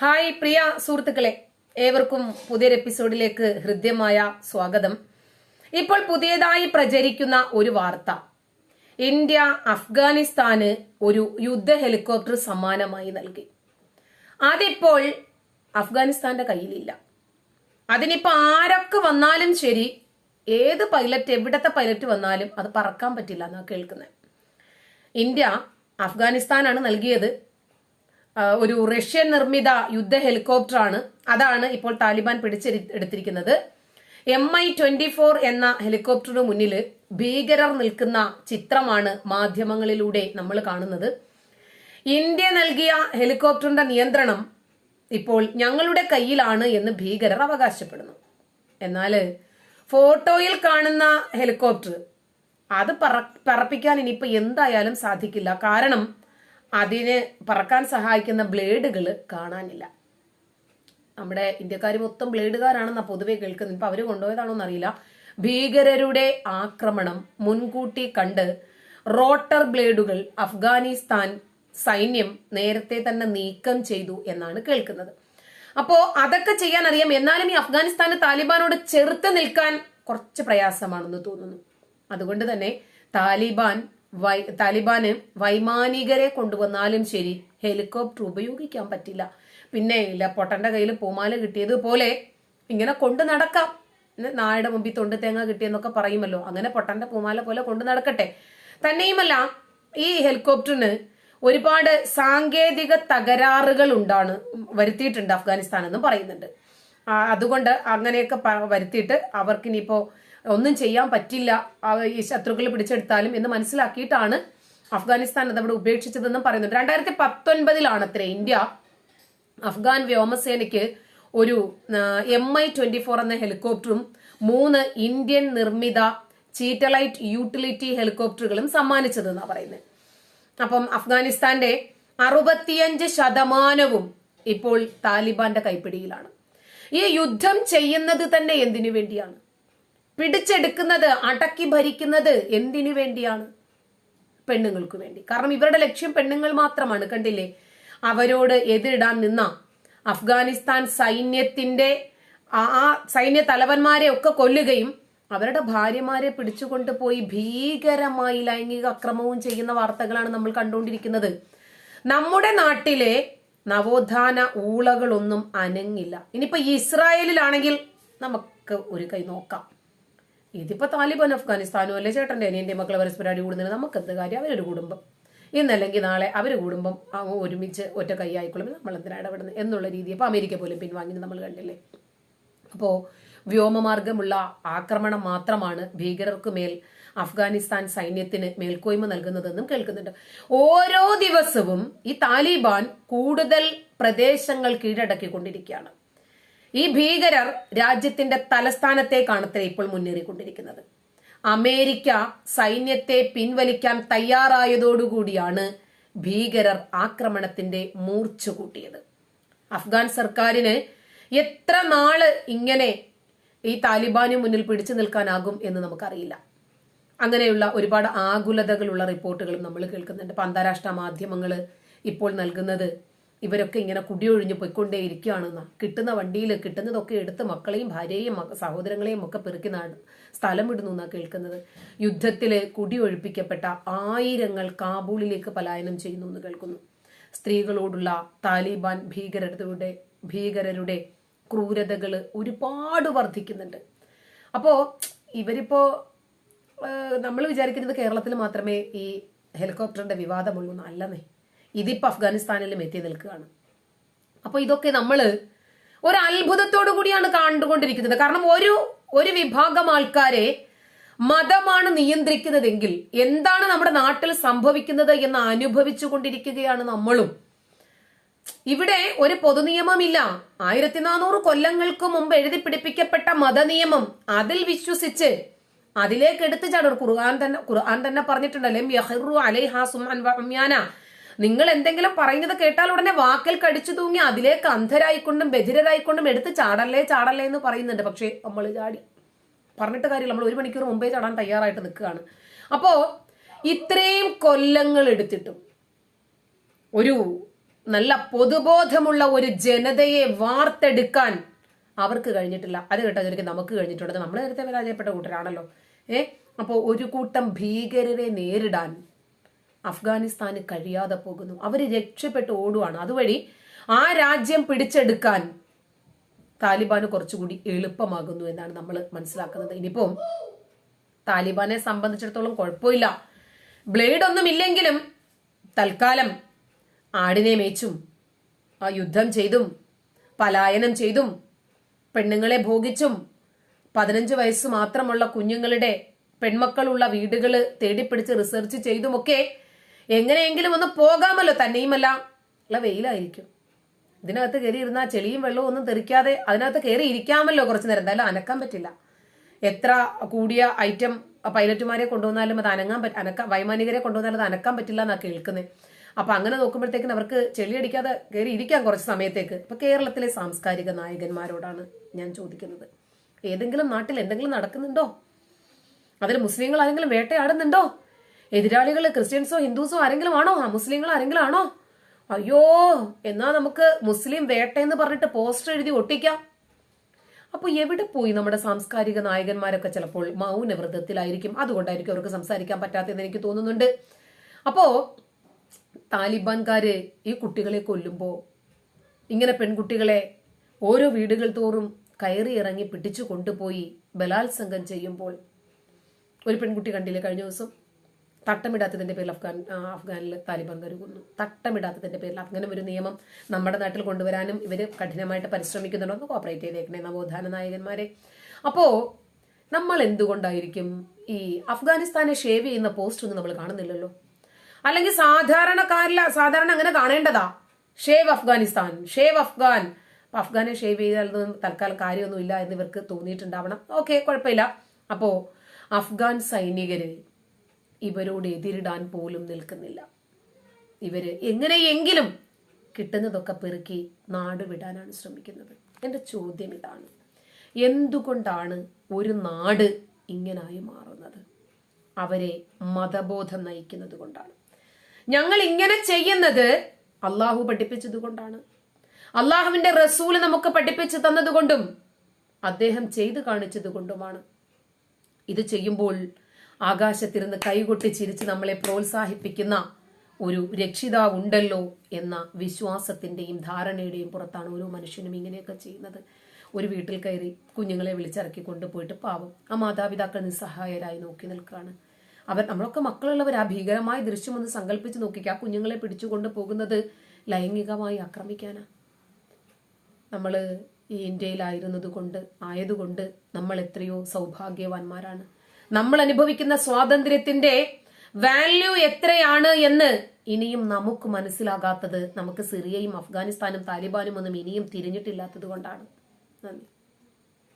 Hi പ്രിയ സുഹൃത്തുക്കളെ ഏവർക്കും പുതിയൊരു എപ്പിസോഡിലേക്ക് ഹൃദ്യമായ സ്വാഗതം. ഇപ്പോൾ പുതിയതായി പ്രചരിക്കുന്ന ഒരു വാർത്ത. ഇന്ത്യ അഫ്ഗാനിസ്ഥാന് ഒരു യുദ്ധ ഹെലികോപ്റ്റർ സമ്മാനമായി നൽകി. അതിപ്പോൾ അഫ്ഗാനിസ്ഥാന്റെ കയ്യിലില്ല. അതിനിപ്പോ ആരൊക്കെ വന്നാലും ശരി ഏത് പൈലറ്റ് എവിടത്തെ പൈലറ്റ് വന്നാലും അത് പറക്കാൻ പറ്റില്ല എന്നാണ് കേൾക്കുന്നത് ഇന്ത്യ അഫ്ഗാനിസ്ഥാനാണ് നൽകിയത് ഒരു റഷ്യൻ നിർമ്മിത യുദ്ധ ഹെലികോപ്റ്റർ ആണ് അതാണ് ഇപ്പോൾ താലിബാൻ പിടിച്ചെടുത്തിരിക്കുന്നത് എം ഐ ട്വന്റി ഫോർ എന്ന ഹെലികോപ്റ്ററിന് മുന്നിൽ ഭീകരർ നിൽക്കുന്ന ചിത്രമാണ് മാധ്യമങ്ങളിലൂടെ നമ്മൾ കാണുന്നത്. ഇന്ത്യ നൽകിയ ഹെലികോപ്റ്ററിന്റെ നിയന്ത്രണം ഇപ്പോൾ ഞങ്ങളുടെ കയ്യിലാണ് എന്ന് ഭീകരർ അവകാശപ്പെടുന്നു. എന്നാൽ ഫോട്ടോയിൽ കാണുന്ന ഹെലികോപ്റ്റർ അത് പറ പറപ്പിക്കാൻ ഇനിയിപ്പോൾ എന്തായാലും സാധിക്കില്ല. കാരണം അതിന് പറക്കാൻ സഹായിക്കുന്ന ബ്ലേഡുകൾ കാണാനില്ല. നമ്മുടെ ഇന്ത്യക്കാർ മൊത്തം ബ്ലേഡുകാരാണെന്നാ പൊതുവെ കേൾക്കുന്നത്. ഇപ്പൊ അവർ കൊണ്ടുപോയതാണോ എന്നറിയില്ല ഭീകരരുടെ ആക്രമണം മുൻകൂട്ടി കണ്ട് റോട്ടർ ബ്ലേഡുകൾ അഫ്ഗാനിസ്ഥാൻ സൈന്യം നേരത്തെ തന്നെ നീക്കം ചെയ്തു എന്നാണ് കേൾക്കുന്നത്. അപ്പോ അതൊക്കെ ചെയ്യാൻ അറിയാം എന്നാലും ഈ അഫ്ഗാനിസ്ഥാന് താലിബാനോട് ചെറുത്ത് നിൽക്കാൻ കുറച്ച് പ്രയാസമാണെന്ന് തോന്നുന്നു. അതുകൊണ്ട് തന്നെ താലിബാൻ വൈ താലിബാന് വൈമാനികരെ കൊണ്ടുവന്നാലും ശരി ഹെലികോപ്റ്റർ ഉപയോഗിക്കാൻ പറ്റില്ല. പിന്നെ ഇല്ല പൊട്ടന്റെ കയ്യിൽ പൂമാല കിട്ടിയതുപോലെ ഇങ്ങനെ കൊണ്ടു നടക്കാം. നായുടെ മുമ്പിൽ തൊണ്ട് തേങ്ങ കിട്ടിയെന്നൊക്കെ പറയുമല്ലോ. അങ്ങനെ പൊട്ടന്റെ പൂമാല പോലെ കൊണ്ടു നടക്കട്ടെ. തന്നെയുമല്ല ഈ ഹെലികോപ്റ്ററിന് ഒരുപാട് സാങ്കേതിക തകരാറുകൾ ഉണ്ടാണ് വരുത്തിയിട്ടുണ്ട് അഫ്ഗാനിസ്ഥാൻ എന്നും പറയുന്നുണ്ട്. അതുകൊണ്ട് അങ്ങനെയൊക്കെ വരുത്തിയിട്ട് അവർക്ക് ഇനിയിപ്പോ ഒന്നും ചെയ്യാൻ പറ്റില്ല. ഈ ശത്രുക്കൾ പിടിച്ചെടുത്താലും എന്ന് മനസ്സിലാക്കിയിട്ടാണ് അഫ്ഗാനിസ്ഥാൻ അതവിടെ ഉപേക്ഷിച്ചതെന്നും പറയുന്നുണ്ട്. രണ്ടായിരത്തി പത്തൊൻപതിലാണ് അത്ര ഇന്ത്യ അഫ്ഗാൻ വ്യോമസേനയ്ക്ക് ഒരു എം ഐ ട്വന്റി ഫോർ എന്ന ഹെലികോപ്റ്ററും മൂന്ന് ഇന്ത്യൻ നിർമ്മിത ചീറ്റലൈറ്റ് യൂട്ടിലിറ്റി ഹെലികോപ്റ്ററുകളും സമ്മാനിച്ചതെന്നാണ് പറയുന്നത്. അപ്പം അഫ്ഗാനിസ്ഥാന്റെ അറുപത്തിയഞ്ച് ശതമാനവും ഇപ്പോൾ താലിബാന്റെ കൈപ്പിടിയിലാണ്. ഈ യുദ്ധം ചെയ്യുന്നത് തന്നെ എന്തിനു വേണ്ടിയാണ്? പിടിച്ചെടുക്കുന്നത് അടക്കി ഭരിക്കുന്നത് എന്തിനു വേണ്ടിയാണ്? പെണ്ണുങ്ങൾക്ക് വേണ്ടി. കാരണം ഇവരുടെ ലക്ഷ്യം പെണ്ണുങ്ങൾ മാത്രമാണ് കണ്ടില്ലേ? അവരോട് എതിരിടാൻ നിന്ന അഫ്ഗാനിസ്ഥാൻ സൈന്യത്തിന്റെ ആ സൈന്യ തലവന്മാരെ ഒക്കെ കൊല്ലുകയും അവരുടെ ഭാര്യമാരെ പിടിച്ചുകൊണ്ട് പോയി ഭീകരമായി ലൈംഗിക അക്രമവും ചെയ്യുന്ന വാർത്തകളാണ് നമ്മൾ കണ്ടുകൊണ്ടിരിക്കുന്നത്. നമ്മുടെ നാട്ടിലെ നവോത്ഥാന ഊളകളൊന്നും അനങ്ങില്ല. ഇനിയിപ്പോ ഇസ്രായേലിലാണെങ്കിൽ നമുക്ക് ഒരു കൈ നോക്കാം. ഇതിപ്പോ താലിബാൻ അഫ്ഗാനിസ്ഥാനും അല്ലേ ചേട്ടന്റെ അനിയന്റെ മക്കളെ പരസ്പരം അടി കൂടുന്നതിന് നമുക്ക് എന്ത് കാര്യം? അവരൊരു കുടുംബം. ഇന്നല്ലെങ്കിൽ നാളെ അവർ കുടുംബം ഒരുമിച്ച് ഒറ്റ കൈ ആയിക്കൊള്ളും. നമ്മൾ എന്തിനാ ഇടപെടുന്നത് എന്നുള്ള രീതി ഇപ്പൊ അമേരിക്ക പോലും പിൻവാങ്ങി നമ്മൾ കണ്ടില്ലേ? അപ്പോ വ്യോമമാർഗമുള്ള ആക്രമണം മാത്രമാണ് ഭീകരർക്ക് മേൽ അഫ്ഗാനിസ്ഥാൻ സൈന്യത്തിന് മേൽക്കോയ്മ നൽകുന്നതെന്നും കേൾക്കുന്നുണ്ട്. ഓരോ ദിവസവും ഈ താലിബാൻ കൂടുതൽ പ്രദേശങ്ങൾ കീഴടക്കിക്കൊണ്ടിരിക്കുകയാണ്. ഈ ഭീകരർ രാജ്യത്തിന്റെ തലസ്ഥാനത്തേക്കാണത്രേ ഇപ്പോൾ മുന്നേറിക്കൊണ്ടിരിക്കുന്നത്. അമേരിക്ക സൈന്യത്തെ പിൻവലിക്കാൻ തയ്യാറായതോടുകൂടിയാണ് ഭീകരർ ആക്രമണത്തിന്റെ മൂർച്ച കൂട്ടിയത്. അഫ്ഗാൻ സർക്കാരിന് എത്ര നാൾ ഇങ്ങനെ ഈ താലിബാന് മുന്നിൽ പിടിച്ചു നിൽക്കാനാകും എന്ന് നമുക്കറിയില്ല. അങ്ങനെയുള്ള ഒരുപാട് ആകുലതകളുള്ള റിപ്പോർട്ടുകളും നമ്മൾ കേൾക്കുന്നുണ്ട്. ഇപ്പം അന്താരാഷ്ട്ര മാധ്യമങ്ങൾ ഇപ്പോൾ നൽകുന്നത് ഇവരൊക്കെ ഇങ്ങനെ കുടിയൊഴിഞ്ഞ് പോയിക്കൊണ്ടേയിരിക്കുകയാണെന്ന കിട്ടുന്ന വണ്ടിയിൽ കിട്ടുന്നതൊക്കെ എടുത്ത് മക്കളെയും ഭാര്യയെയും സഹോദരങ്ങളെയും ഒക്കെ പെറുക്കി നാട് സ്ഥലം വിടുന്നു എന്നാണ് കേൾക്കുന്നത്. യുദ്ധത്തിൽ കുടിയൊഴിപ്പിക്കപ്പെട്ട ആയിരങ്ങൾ കാബൂളിലേക്ക് പലായനം ചെയ്യുന്നു എന്ന് കേൾക്കുന്നു. സ്ത്രീകളോടുള്ള താലിബാൻ ഭീകരരുടെ ഭീകരരുടെ ക്രൂരതകൾ ഒരുപാട് വർദ്ധിക്കുന്നുണ്ട്. അപ്പോൾ ഇവരിപ്പോൾ നമ്മൾ വിചാരിക്കുന്നത് കേരളത്തിൽ മാത്രമേ ഈ ഹെലികോപ്റ്ററിന്റെ വിവാദമുള്ളൂ എന്നല്ലെന്നേ ഇതിപ്പോ അഫ്ഗാനിസ്ഥാനിലും എത്തി നിൽക്കുകയാണ്. അപ്പോൾ ഇതൊക്കെ നമ്മൾ ഒരു അത്ഭുതത്തോടു കൂടിയാണ് കണ്ടുകൊണ്ടിരിക്കുന്നത്. കാരണം ഒരു ഒരു വിഭാഗം ആൾക്കാരെ മതമാണ് നിയന്ത്രിക്കുന്നതെങ്കിൽ എന്താണ് നമ്മുടെ നാട്ടിൽ സംഭവിക്കുന്നത് എന്ന് അനുഭവിച്ചു കൊണ്ടിരിക്കുകയാണ് നമ്മളും. ഇവിടെ ഒരു പൊതുനിയമമില്ല. ആയിരത്തി നാനൂറ് കൊല്ലങ്ങൾക്ക് മുമ്പ് എഴുതി പിടിപ്പിക്കപ്പെട്ട മതനിയമം അതിൽ വിശ്വസിച്ച് അതിലേക്ക് എടുത്തു ചാടും. ഖുർആൻ തന്നെ ഖുർആൻ തന്നെ പറഞ്ഞിട്ടുണ്ടല്ലേ നിങ്ങൾ എന്തെങ്കിലും പറയുന്നത് കേട്ടാൽ ഉടനെ വാക്കൽ കടിച്ചു തൂങ്ങി അതിലേക്ക് അന്ധരായിക്കൊണ്ടും ബധിരരായിക്കൊണ്ടും എടുത്ത് ചാടല്ലേ ചാടല്ലേ എന്ന് പറയുന്നുണ്ട്. പക്ഷേ നമ്മൾ ചാടി. പറഞ്ഞിട്ട് കാര്യമില്ല. നമ്മൾ ഒരു മണിക്കൂർ മുമ്പേ ചാടാൻ തയ്യാറായിട്ട് നിൽക്കുകയാണ്. അപ്പോ ഇത്രയും കൊല്ലങ്ങൾ എടുത്തിട്ടും ഒരു നല്ല പൊതുബോധമുള്ള ഒരു ജനതയെ വാർത്തെടുക്കാൻ അവർക്ക് കഴിഞ്ഞിട്ടില്ല. അത് കേട്ടതൊരിക്കൽ നമുക്ക് കഴിഞ്ഞിട്ടുണ്ട്. നമ്മൾ നേരത്തെ പരാജയപ്പെട്ട കൂട്ടരാണല്ലോ. ഏ? അപ്പോൾ ഒരു കൂട്ടം ഭീകരരെ നേരിടാൻ അഫ്ഗാനിസ്ഥാന് കഴിയാതെ പോകുന്നു. അവർ രക്ഷപ്പെട്ട് ഓടുവാണ്. അതുവഴി ആ രാജ്യം പിടിച്ചെടുക്കാൻ താലിബാന് കുറച്ചുകൂടി എളുപ്പമാകുന്നു എന്നാണ് നമ്മൾ മനസ്സിലാക്കുന്നത്. ഇനിയിപ്പം താലിബാനെ സംബന്ധിച്ചിടത്തോളം കുഴപ്പമില്ല. ബ്ലേഡ് ഒന്നും ഇല്ലെങ്കിലും തൽക്കാലം ആടിനെ മേച്ചും ആ യുദ്ധം ചെയ്തും പലായനം ചെയ്തും പെണ്ണുങ്ങളെ ഭോഗിച്ചും പതിനഞ്ച് വയസ്സ് മാത്രമുള്ള കുഞ്ഞുങ്ങളുടെ പെൺമക്കളുള്ള വീടുകൾ തേടിപ്പിടിച്ച് റിസർച്ച് ചെയ്തുമൊക്കെ എങ്ങനെയെങ്കിലും ഒന്ന് പോകാമല്ലോ തന്നെയുമല്ല. ഉള്ള വെയിലായിരിക്കും. ഇതിനകത്ത് കയറി ഇരുന്നാൽ ചെളിയും വെള്ളവും ഒന്നും തെറിക്കാതെ അതിനകത്ത് കയറി ഇരിക്കാമല്ലോ കുറച്ച് നേരം. എന്തായാലും അനക്കാൻ പറ്റില്ല. എത്ര കൂടിയ ഐറ്റം പൈലറ്റുമാരെ കൊണ്ടുവന്നാലും അത് അനങ്ങാൻ പറ്റ അനക്ക വൈമാനികരെ കൊണ്ടുവന്നാലും അത് അനക്കാൻ പറ്റില്ല എന്നാണ് കേൾക്കുന്നത് അപ്പൊ അങ്ങനെ നോക്കുമ്പോഴത്തേക്കിന് അവർക്ക് ചെളിയടിക്കാതെ കയറി ഇരിക്കാം കുറച്ച് സമയത്തേക്ക്. ഇപ്പൊ കേരളത്തിലെ സാംസ്കാരിക നായകന്മാരോടാണ് ഞാൻ ചോദിക്കുന്നത്. ഏതെങ്കിലും നാട്ടിൽ എന്തെങ്കിലും നടക്കുന്നുണ്ടോ? അതിൽ മുസ്ലിങ്ങൾ ആരെങ്കിലും വേട്ടയാടുന്നുണ്ടോ? എതിരാളികൾ ക്രിസ്ത്യൻസോ ഹിന്ദുസോ ആരെങ്കിലും ആണോ മുസ്ലിങ്ങൾ ആരെങ്കിലും ആണോ അയ്യോ എന്നാ നമുക്ക് മുസ്ലിം വേട്ട എന്ന് പറഞ്ഞിട്ട് പോസ്റ്റർ എഴുതി ഒട്ടിക്കാം. അപ്പൊ എവിടെ പോയി നമ്മുടെ സാംസ്കാരിക നായകന്മാരൊക്കെ ചിലപ്പോൾ മൗനവ്രതത്തിലായിരിക്കും അതുകൊണ്ടായിരിക്കും അവർക്ക് സംസാരിക്കാൻ പറ്റാത്തതെന്ന് എനിക്ക് തോന്നുന്നുണ്ട്. അപ്പോ താലിബാൻകാര് ഈ കുട്ടികളെ കൊല്ലുമ്പോ ഇങ്ങനെ പെൺകുട്ടികളെ ഓരോ വീടുകൾ തോറും കയറി ഇറങ്ങി പിടിച്ചു കൊണ്ടുപോയി ബലാത്സംഗം ചെയ്യുമ്പോൾ ഒരു പെൺകുട്ടി കണ്ടില്ലേ കഴിഞ്ഞ ദിവസം? തട്ടമിടാത്തതിന്റെ പേരിൽ അഫ്ഗാൻ അഫ്ഗാനിൽ താലിബാൻ കരുകുന്നു തട്ടമിടാത്തതിന്റെ പേരിൽ അങ്ങനെ ഒരു നിയമം നമ്മുടെ നാട്ടിൽ കൊണ്ടുവരാനും ഇവർ കഠിനമായിട്ട് പരിശ്രമിക്കുന്നുണ്ടോ. കോപ്പറേറ്റ് ചെയ്തേക്കണേ നവോത്ഥാന നായകന്മാരെ. അപ്പോ നമ്മൾ എന്തുകൊണ്ടായിരിക്കും ഈ അഫ്ഗാനിസ്ഥാനെ ഷേവ് ചെയ്യുന്ന പോസ്റ്റ് ഒന്നും നമ്മൾ കാണുന്നില്ലല്ലോ? അല്ലെങ്കിൽ സാധാരണക്കാരില സാധാരണ അങ്ങനെ കാണേണ്ടതാ? Save Afghanistan save Afghan. അഫ്ഗാനെ save ചെയ്താലൊന്നും തൽക്കാലം കാര്യമൊന്നുമില്ല എന്ന് ഇവർക്ക് തോന്നിയിട്ടുണ്ടാവണം. ഓക്കെ കുഴപ്പമില്ല. അപ്പോ അഫ്ഗാൻ സൈനികര് ഇവരോട് എതിരിടാൻ പോലും നിൽക്കുന്നില്ല. ഇവർ എങ്ങനെയെങ്കിലും കിട്ടുന്നതൊക്കെ പെറുക്കി നാട് വിടാനാണ് ശ്രമിക്കുന്നത്. എന്റെ ചോദ്യം ഇതാണ്. എന്തുകൊണ്ടാണ് ഒരു നാട് ഇങ്ങനായി മാറുന്നത്? അവരെ മതബോധം നയിക്കുന്നത് കൊണ്ടാണ്. ഞങ്ങൾ ഇങ്ങനെ ചെയ്യുന്നത് അള്ളാഹു പഠിപ്പിച്ചത് കൊണ്ടാണ്. അള്ളാഹുവിന്റെ റസൂൽ നമുക്ക് പഠിപ്പിച്ചു തന്നതുകൊണ്ടും അദ്ദേഹം ചെയ്തു കാണിച്ചത് കൊണ്ടുമാണ്. ഇത് ചെയ്യുമ്പോൾ ആകാശത്തിരുന്ന് കൈകൊട്ടി ചിരിച്ച് നമ്മളെ പ്രോത്സാഹിപ്പിക്കുന്ന ഒരു രക്ഷിതാവ് ഉണ്ടല്ലോ എന്ന വിശ്വാസത്തിന്റെയും ധാരണയുടെയും പുറത്താണ് ഓരോ മനുഷ്യനും ഇങ്ങനെയൊക്കെ ചെയ്യുന്നത്. ഒരു വീട്ടിൽ കയറി കുഞ്ഞുങ്ങളെ വിളിച്ചിറക്കി കൊണ്ടുപോയിട്ട് പാവം ആ മാതാപിതാക്കൾ നിസ്സഹായരായി നോക്കി നിൽക്കുകയാണ്. അവർ നമ്മളൊക്കെ മക്കളുള്ളവർ ആ ഭീകരമായ ദൃശ്യം ഒന്ന് സങ്കല്പിച്ച് നോക്കിക്കുക ആ കുഞ്ഞുങ്ങളെ പിടിച്ചുകൊണ്ട് പോകുന്നത് ലൈംഗികമായി ആക്രമിക്കാനാ. നമ്മൾ ഈ ഇന്ത്യയിലായിരുന്നത് കൊണ്ട് ആയതുകൊണ്ട് നമ്മൾ എത്രയോ സൗഭാഗ്യവാന്മാരാണ്. നമ്മൾ അനുഭവിക്കുന്ന സ്വാതന്ത്ര്യത്തിന്റെ വാല്യൂ എത്രയാണ് എന്ന് ഇനിയും നമുക്ക് മനസ്സിലാകാത്തത് നമുക്ക് സിറിയയും അഫ്ഗാനിസ്ഥാനും താലിബാനും ഒന്നും ഇനിയും തിരിഞ്ഞിട്ടില്ലാത്തത് കൊണ്ടാണ്. നന്ദി.